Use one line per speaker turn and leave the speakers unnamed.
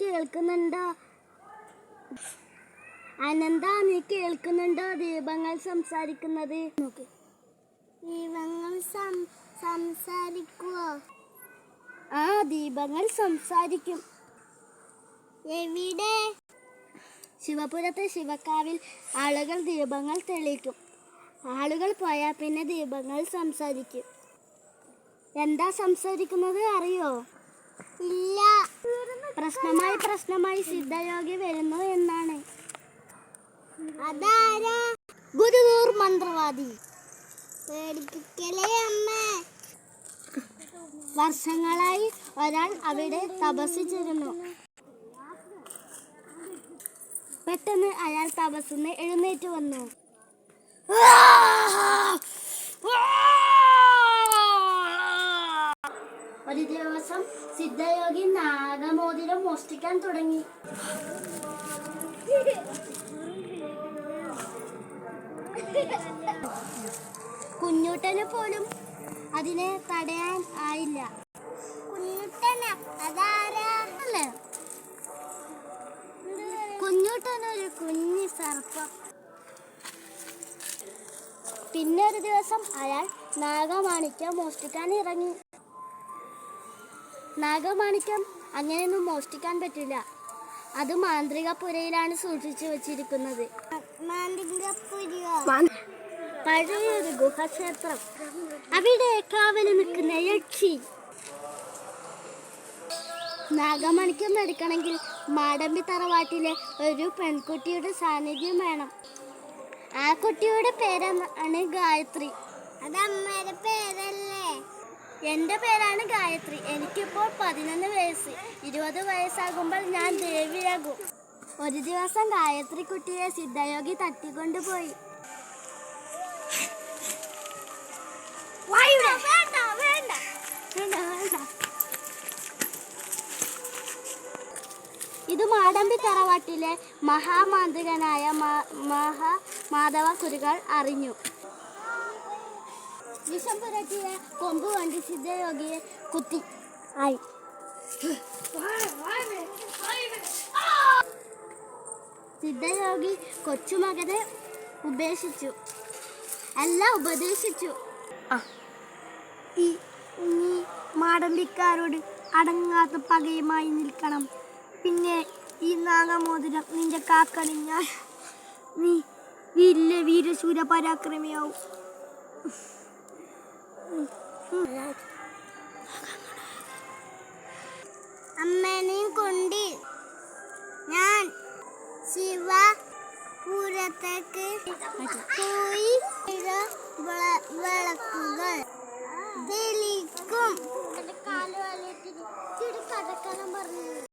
കേൾക്കുന്നുണ്ടോ? അനന്ത നീ കേൾക്കുന്നുണ്ടോ? ദീപങ്ങൾ സംസാരിക്കുന്നത്? ദീപങ്ങൾ സംസാരിക്കുവോ? ആ ദീപങ്ങൾ സംസാരിക്കും. എവിടെ? ശിവപുരത്തെ ശിവക്കാവിൽ ആളുകൾ ദീപങ്ങൾ തെളിയിക്കും. ആളുകൾ പോയാൽ പിന്നെ ദീപങ്ങൾ സംസാരിക്കും. എന്താ സംസാരിക്കുന്നത് അറിയോ? ഇല്ല. പ്രശ്നമായി പ്രശ്നമായി സിദ്ധയോഗി വരുന്നു എന്നാണ്. അതാരാ? ഗുരുനൂർ മന്ത്രവാദി. പേടിപ്പിക്കലേ അമ്മ? വർഷങ്ങളായി ഒരാൾ അവിടെ തപസ്സിച്ചിരുന്നു പെട്ടെന്ന് അയാൾ തപസ്സിന്ന് എഴുന്നേറ്റ് വന്നു. ഒരു ദിവസം സിദ്ധയോഗി നാഗമോതിരം മോഷ്ടിക്കാൻ തുടങ്ങി. കുഞ്ഞുട്ടന് പോലും അതിനെ തടയാൻ ആയില്ല. കുഞ്ഞുട്ടനൊരു കുഞ്ഞി സർപ്പം. പിന്നെ ഒരു ദിവസം അയാൾ നാഗമാണിക്യം മോഷ്ടിക്കാൻ ഇറങ്ങി. നാഗമാണിക്യം അങ്ങനെയൊന്നും മോഷ്ടിക്കാൻ പറ്റില്ല. അത് മാന്ത്രികപുരയിലാണ് സൂക്ഷിച്ചു വച്ചിരിക്കുന്നത്. പഴയൊരു ഗുഹക്ഷേത്രം. അവിടെ കാവൽ നിൽക്കുന്ന യക്ഷി. നാഗമണിക്കം എടുക്കണമെങ്കിൽ മാടമ്പി തറവാട്ടിലെ ഒരു പെൺകുട്ടിയുടെ സാന്നിധ്യം വേണം. ആ കുട്ടിയുടെ പേരാണ് ഗായത്രി. അതമ്മയുടെ പേരല്ലേ. എന്റെ പേരാണ് ഗായത്രി. എനിക്കിപ്പോൾ പതിനൊന്ന് വയസ്സ്. ഇരുപത് വയസ്സാകുമ്പോൾ ഞാൻ ദേവിയാകും. ഒരു ദിവസം ഗായത്രി കുട്ടിയെ സിദ്ധയോഗി തട്ടിക്കൊണ്ടുപോയി ഇത് മാടമ്പി തറവാട്ടിലെ മഹാമാന്ത്രികനായ മഹാ മാധവ കുരുകൾ അറിഞ്ഞു. വിഷം പുരട്ടിയ കൊമ്പ് കണ്ട് സിദ്ധയോഗിയെ കുത്തി. ആയി. സിദ്ധയോഗി കൊച്ചുമകനെ ഉപേക്ഷിച്ചു. അല്ല ഉപദേശിച്ചു. ഈ നീ മാടമ്പിക്കാരോട് അടങ്ങാത്ത പകയുമായി നിൽക്കണം. പിന്നെ ഈ നാഗമോതിരം നിന്റെ കാക്കണിഞ്ഞാൽ നീ വീരിലെ വീരശൂര പരാക്രമിയാവും. അമ്മേനെയും കൊണ്ട്. ഞാൻ ശിവ പൂരത്തേക്ക് പോയി വിളക്കുകൾ തെളിക്കും പറഞ്ഞു